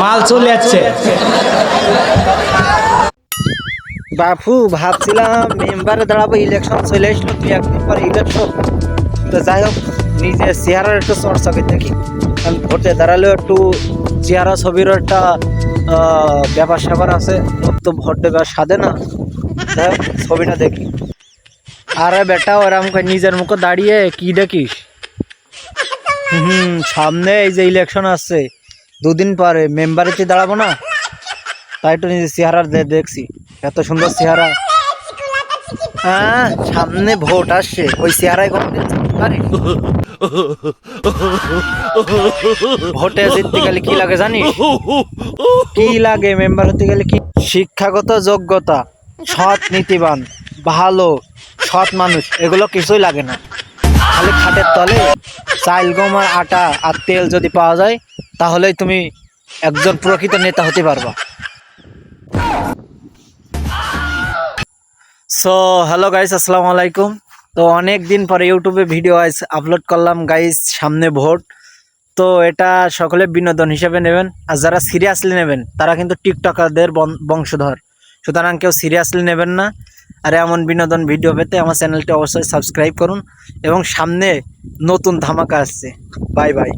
মাল চলে যাচ্ছে। বাপু, ভাবছিলাম মেম্বারে দাঁড়াবো ইলেকশন চলে আসলো তুই একদিন পরে ইলেকশন তো যাই হোক, নিজের চেহারার একটু চর্চা করে দেখি। আমি ভোটে দাঁড়ালেও একটু চেহারা ছবির একটা ব্যাপার স্যাপার আছে। ওর তো ভোট দেবার সাধে না। যাই হোক, ছবিটা দেখি। আরে বেটা, ওরম করে নিজের মুখে দাঁড়িয়ে কি দেখিস? হুম, সামনে এই যে ইলেকশন আসছে। দুদিন পরে মেম্বারেতে দাঁড়াবো না? তাই একটু নিজের চেহারা দেখছি। এত সুন্দর চেহারা। হ্যাঁ সামনে ভোট আসছে। ওই চেহারায় কোনদিন ভোটে জিততে গেলে কি লাগে জানিস? কি লাগে মেম্বার হতে গেলে কি? শিক্ষাগত যোগ্যতা, সৎ নীতিবান, ভালো, সৎ মানুষ, এগুলো কিছুই লাগে না। খালি খাটের তলে চাইল গম আর আটা আর তেল যদি পাওয়া যায় তাহলেই তুমি একজন প্রকৃত নেতা হতে পারবা। সো হ্যালো গাইস আসসালামু আলাইকুম। তো অনেক দিন পরে ইউটিউবে ভিডিও আপলোড করলাম গাইস সামনে ভোট। তো এটা সকলে বিনোদন হিসেবে নেবেন। আর যারা সিরিয়াসলি নেবেন, তারা কিন্তু টিকটকারদের বংশধর। সুতরাং কেউ সিরিয়াসলি নেবেন না। আর এমন বিনোদন ভিডিও পেতে আমার চ্যানেলটি অবশ্যই সাবস্ক্রাইব করুন। এবং সামনে নতুন ধামাকা আসছে। Bye bye